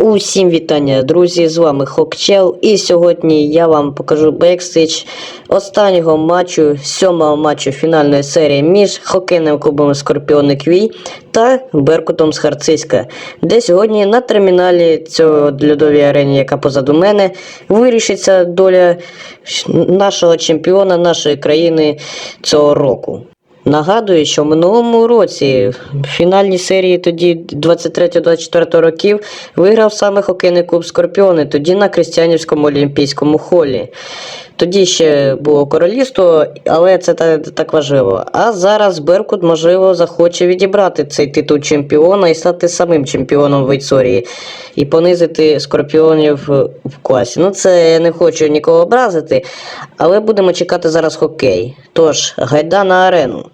Усім вітання, друзі! З вами Хокчел. І сьогодні я вам покажу бекстейдж останнього матчу, сьомого матчу фінальної серії між хокейним клубом Скорпіони Квій та Беркутом з Харциська, де сьогодні на терміналі цього льодовій арені, яка позаду мене, вирішиться доля нашого чемпіона, нашої країни цього року. Нагадую, що в минулому році в фінальній серії тоді 23-24 років виграв саме хокейний клуб Скорпіони, тоді на Крістянівському олімпійському холі. Тоді ще було королівство, але це так, важливо. А зараз Беркут, можливо, захоче відібрати цей титул чемпіона і стати самим чемпіоном в історії і понизити скорпіонів в класі. Ну, це я не хочу нікого образити, але будемо чекати зараз хокей. Тож, гайда на арену.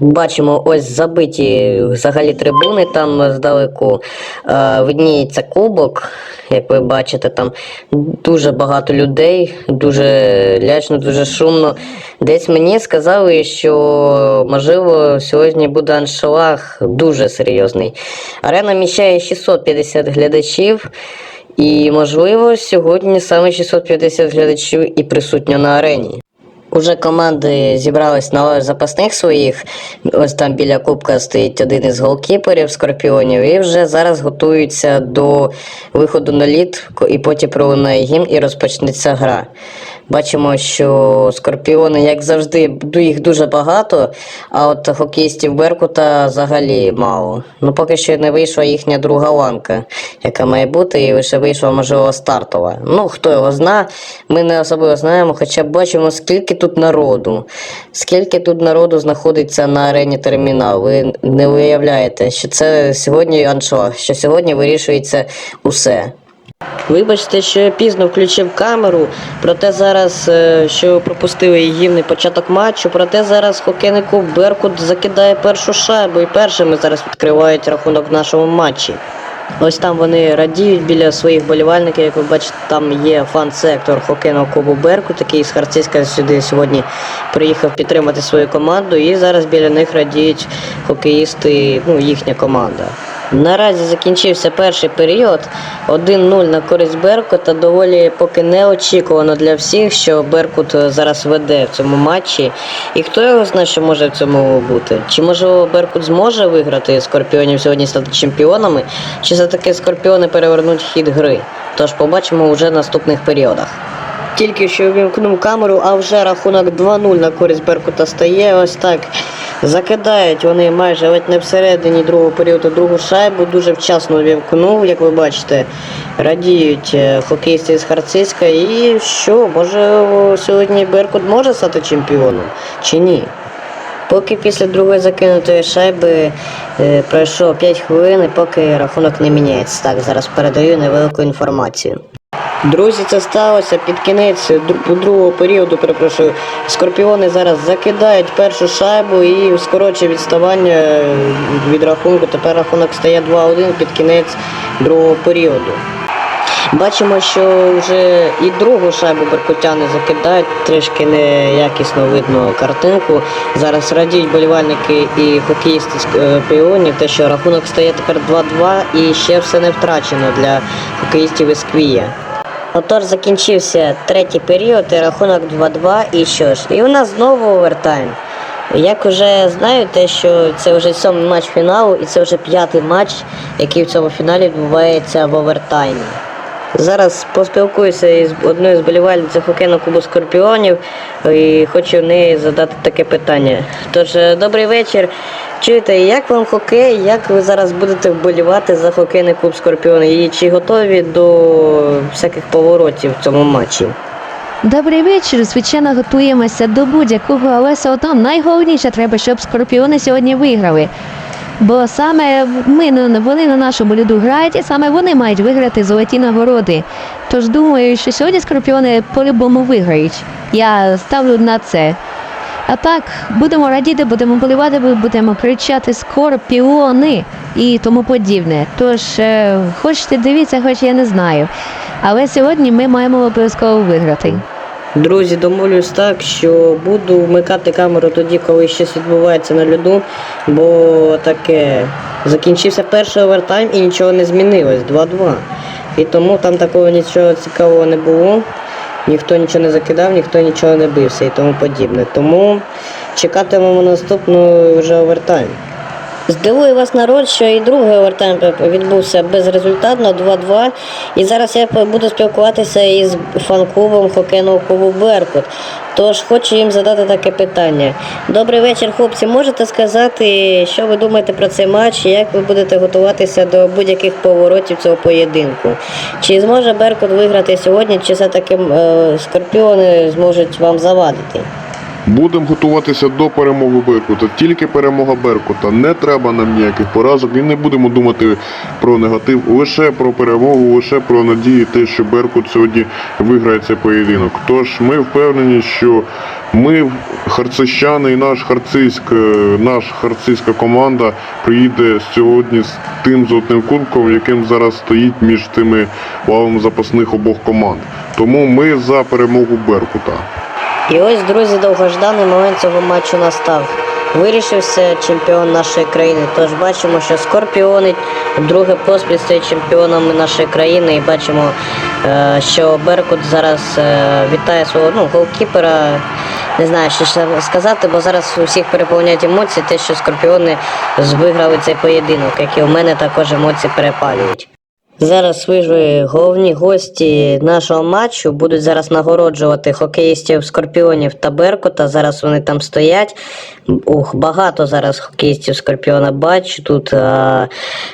Бачимо ось забиті взагалі трибуни, там здалеку е, видніється кубок. Як ви бачите, там дуже багато людей, дуже лячно, дуже шумно. Десь мені сказали, що можливо сьогодні буде аншлаг дуже серйозний. Арена міщає 650 глядачів. І, можливо, сьогодні саме 650 глядачів і присутньо на арені. Уже команди зібрались на запасних своїх. Ось там біля кубка стоїть один із голкіперів скорпіонів, і вже зараз готуються до виходу на лід, і потім пролунає гімн і розпочнеться гра. Бачимо, що скорпіони, як завжди, їх дуже багато, а от хокеїстів Беркута взагалі мало. Ну поки що не вийшла їхня друга ланка, яка має бути, і лише вийшла, можливо, стартова. Ну, хто його зна, ми не особливо знаємо, хоча бачимо, скільки тут народу. Скільки тут народу знаходиться на арені термінал. Ви не уявляєте, що це сьогодні аншлаг, що сьогодні вирішується усе. Вибачте, що я пізно включив камеру, проте зараз, е, що пропустили гімний початок матчу, проте зараз хокейний клуб Беркут закидає першу шайбу і першими зараз відкривають рахунок в нашому матчі. Ось там вони радіють біля своїх болівальників, як ви бачите, там є фан-сектор хокейного клубу Беркут, який з Харциська сюди сьогодні приїхав підтримати свою команду, і зараз біля них радіють хокеїсти, ну їхня команда. Наразі закінчився перший період. 1-0 на користь Беркута. Доволі поки неочікувано для всіх, що Беркут е, зараз веде в цьому матчі. І хто його знає, що може в цьому бути? Чи можливо Беркут зможе виграти скорпіонів сьогодні стати чемпіонами? Чи все-таки скорпіони перевернуть хід гри? Тож побачимо вже в наступних періодах. Тільки що вімкнув камеру, а вже рахунок 2-0 на користь Беркута стає. Ось так. Закидають вони майже ледь не всередині другого періоду другу шайбу. Дуже вчасно вімкнув, як ви бачите. Радіють е, хокеїсти з Харциська. І що, може сьогодні Беркут може стати чемпіоном чи ні? Поки після другої закинутої шайби е, пройшло 5 хвилин, поки рахунок не міняється. Так, зараз передаю невелику інформацію. Друзі, це сталося під кінець другого періоду. Перепрошую, скорпіони зараз закидають першу шайбу і скорочує відставання від рахунку. Тепер рахунок стає 2-1 під кінець другого періоду. Бачимо, що вже і другу шайбу беркутяни закидають, трішки неякісно видно картинку. Зараз радіють болівальники і хокеїсти з е, те, що рахунок стає тепер 2-2 і ще все не втрачено для хокеїстів із Квія. Отож закінчився третій період і рахунок 2-2 і що ж? І у нас знову овертайм. Як вже знаєте, що це вже сьомий матч фіналу і це вже п'ятий матч, який в цьому фіналі відбувається в овертаймі. Зараз поспілкуюся із одною з болівальниців хокейного клубу Скорпіонів і хочу в неї задати таке питання. Тож, е, добрий вечір. Чуєте, як вам хокей? Як ви зараз будете вболівати за хокейний клуб Скорпіони? І чи готові до всяких поворотів в цьому матчі? Добрий вечір. Звичайно, готуємося до будь-якого, але все одно найголовніше треба, щоб скорпіони сьогодні виграли. Бо саме ми вони на нашому ліду грають, і саме вони мають виграти золоті нагороди. Тож думаю, що сьогодні скорпіони по-любому виграють. Я ставлю на це. А так, будемо радіти, будемо болівати, будемо кричати скорпіони і тому подібне. Тож, е, хочете дивіться, хоч я не знаю. Але сьогодні ми маємо обов'язково виграти. Друзі, домовлюсь так, що буду вмикати камеру тоді, коли щось відбувається на льоду, бо таке закінчився перший овертайм і нічого не змінилось. 2-2. І тому там такого нічого цікавого не було. Ніхто нічого не закидав, ніхто нічого не бився і тому подібне. Тому чекатимемо наступну вже овертайм. Здивує вас народ, що і другий овертайм відбувся безрезультатно 2-2. І зараз я буду спілкуватися із фан-клубом хокейного клубу Беркут. Тож хочу їм задати таке питання. Добрий вечір, хлопці. Можете сказати, що ви думаєте про цей матч як ви будете готуватися до будь-яких поворотів цього поєдинку? Чи зможе Беркут виграти сьогодні, чи все-таки е, скорпіони зможуть вам завадити? Будемо готуватися до перемоги Беркута. Тільки перемога Беркута. Не треба нам ніяких поразок і не будемо думати про негатив, лише про перемогу, лише про надії, те, що Беркут сьогодні виграє цей поєдинок. Тож ми впевнені, що ми, харцищани і наш харцизьк, е, наш харцизька команда приїде сьогодні з тим золотим кубком, яким зараз стоїть між тими лавами запасних обох команд. Тому ми за перемогу Беркута. І ось, друзі, довгожданий момент цього матчу настав. Вирішився чемпіон нашої країни. Тож бачимо, що Скорпіони вдруге поспіль стають чемпіонами нашої країни. І бачимо, е, що Беркут зараз е, вітає свого ну, голкіпера. Не знаю, що ще сказати, бо зараз у всіх переповняють емоції, те, що скорпіони виграли цей поєдинок, як і у мене також емоції перепалюють. Зараз вижили головні гості нашого матчу. Будуть зараз нагороджувати хокеїстів Скорпіонів та Беркута. Зараз вони там стоять. Ух, багато зараз хокеїстів Скорпіона бачу. Тут а,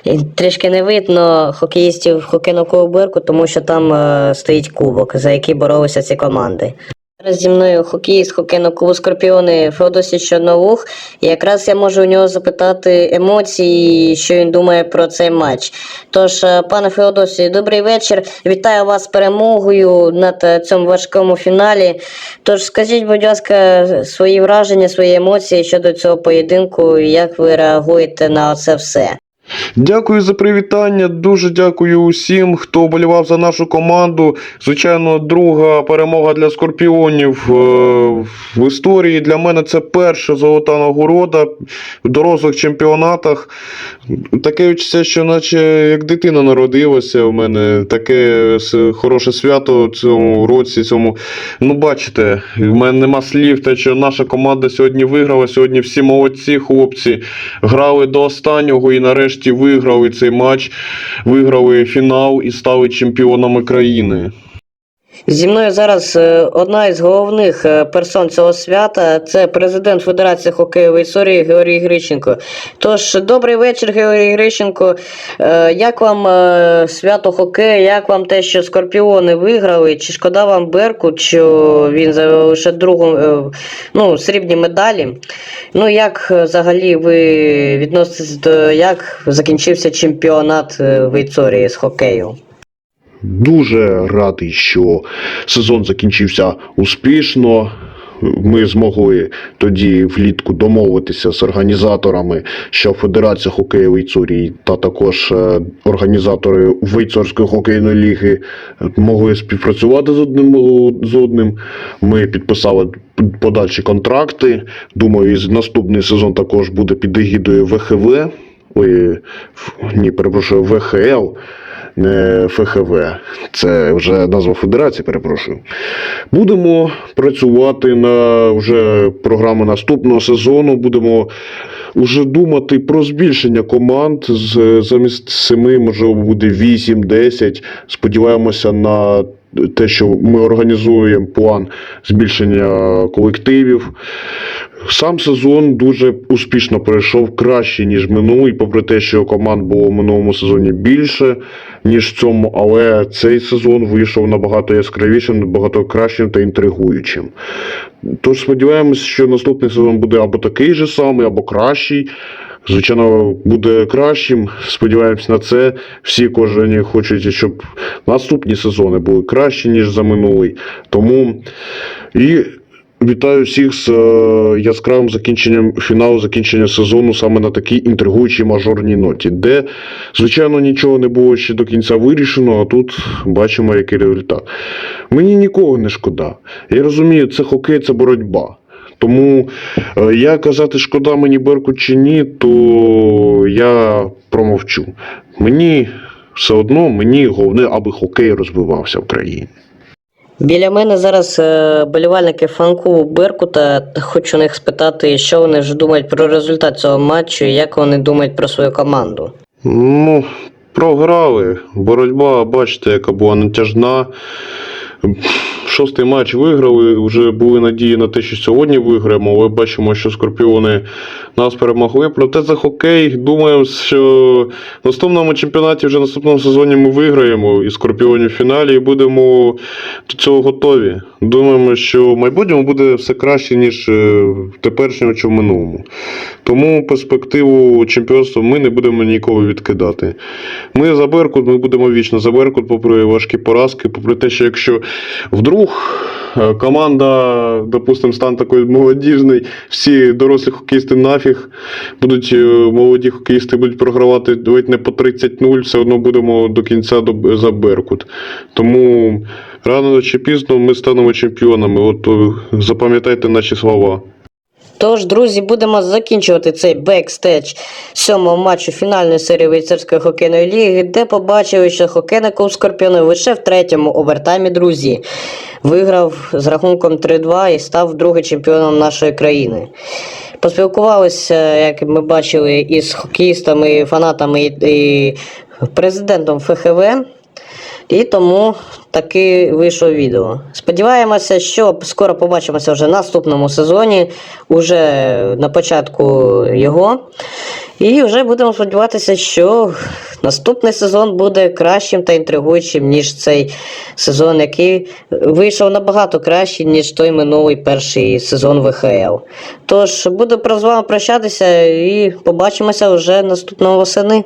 і трішки не видно хокеїстів хокейного клубу Беркут, тому що там а, стоїть кубок, за який боролися ці команди. Зараз зі мною хокеїст хокейного клубу Скорпіони Феодосіч Чорновух. І якраз я можу у нього запитати емоції, що він думає про цей матч. Тож, е, пане Феодосі, добрий вечір. Вітаю вас з перемогою над е, цьому важкому фіналі. Тож скажіть, будь ласка, свої враження, свої емоції щодо цього поєдинку, і як ви реагуєте на це все? Дякую за привітання. Дуже дякую усім, хто болівав за нашу команду. Звичайно, друга перемога для скорпіонів е, в історії. Для мене це перша золота нагорода в дорослих чемпіонатах. Таке відчуття, що наче як дитина народилася. У мене таке хороше свято в цьому році. Цьому. Ну, бачите, в мене нема слів, те, що наша команда сьогодні виграла. Сьогодні всі молодці хлопці грали до останнього і нарешті виграли цей матч, виграли фінал і стали чемпіонами країни. Зі мною зараз е, одна із головних е, персон цього свята це президент Федерації хокеєвої історії Георгій Грищенко. Тож, добрий вечір, Георгій Грищенко. Е, Як вам свято хокею? Як вам те, що скорпіони виграли? Чи шкода вам Беркут, що він лише другу ну, срібні медалі? Ну, як взагалі ви відноситесь до як закінчився чемпіонат в Іцорії з хокею? Дуже радий, що сезон закінчився успішно. Ми змогли тоді влітку домовитися з організаторами, що Федерація хокею Вейцурії та також е, організатори Вейцорської хокейної ліги могли співпрацювати з одним з одним. Ми підписали подальші контракти. Думаю, і наступний сезон також буде під егідою ВХВ. Ой, ні, перепрошую, ВХЛ не ФХВ. Це вже назва федерації, перепрошую. Будемо працювати на вже програму наступного сезону. Будемо вже думати про збільшення команд замість семи, можливо, буде 8-10. Сподіваємося на те, що ми організуємо план збільшення колективів. Сам сезон дуже успішно пройшов краще, ніж минулий, попри те, що команд було в минулому сезоні більше, ніж в цьому, але цей сезон вийшов набагато яскравішим, набагато кращим та інтригуючим. Тож сподіваємось, що наступний сезон буде або такий же самий, або кращий. Звичайно, буде кращим. Сподіваємось на це. Всі кожені хочуть, щоб наступні сезони були кращі, ніж за минулий. Тому і Вітаю всіх з е, яскравим закінченням фіналу, закінчення сезону саме на такій інтригуючій мажорній ноті, де, звичайно, нічого не було ще до кінця вирішено, а тут бачимо, який результат. Мені нікого не шкода. Я розумію, це хокей, це боротьба. Тому е, я казати, шкода мені Беркут чи ні, то я промовчу. Мені Все одно мені головне, аби хокей розвивався в країні. Біля мене зараз е, болівальники фанку Беркута. Хочу них спитати, що вони вже думають про результат цього матчу і як вони думають про свою команду. Ну, програли. Боротьба, бачите, яка була натяжна. Шостий матч виграли. Вже були надії на те, що сьогодні виграємо, але бачимо, що скорпіони нас перемогли. Проте за хокей думаємо, що в наступному чемпіонаті вже наступному сезоні ми виграємо і скорпіонів в фіналі і будемо до цього готові. Думаємо, що в майбутньому буде все краще, ніж е, в теперішньому чи в минулому. Тому перспективу чемпіонства ми не будемо ніколи відкидати. Ми за Беркут, ми будемо вічно за Беркут, попри важкі поразки, попри те, що якщо вдруг е, команда, допустимо, стан такий молодіжний, всі дорослі хокеїсти нафіг, будуть е, молоді хокеїсти будуть програвати ледь не по 30-0, все одно будемо до кінця за Беркут. Тому рано чи пізно ми станемо чемпіонами. От е, запам'ятайте наші слова. Тож, друзі, будемо закінчувати цей бекстеч сьомого матчу фінальної серії Вейцерської хокейної ліги, де побачили, що хокейний клуб Скорпіони лише в третьому овертаймі, друзі, виграв з рахунком 3-2 і став другим чемпіоном нашої країни. Поспілкувалися, як ми бачили, із хокеїстами, фанатами і президентом ФХВ. І тому таки вийшло відео. Сподіваємося, що скоро побачимося вже в наступному сезоні, уже на початку його. І вже будемо сподіватися, що наступний сезон буде кращим та інтригуючим, ніж цей сезон, який вийшов набагато краще, ніж той минулий перший сезон ВХЛ. Тож буду з вами прощатися і побачимося вже наступного восени.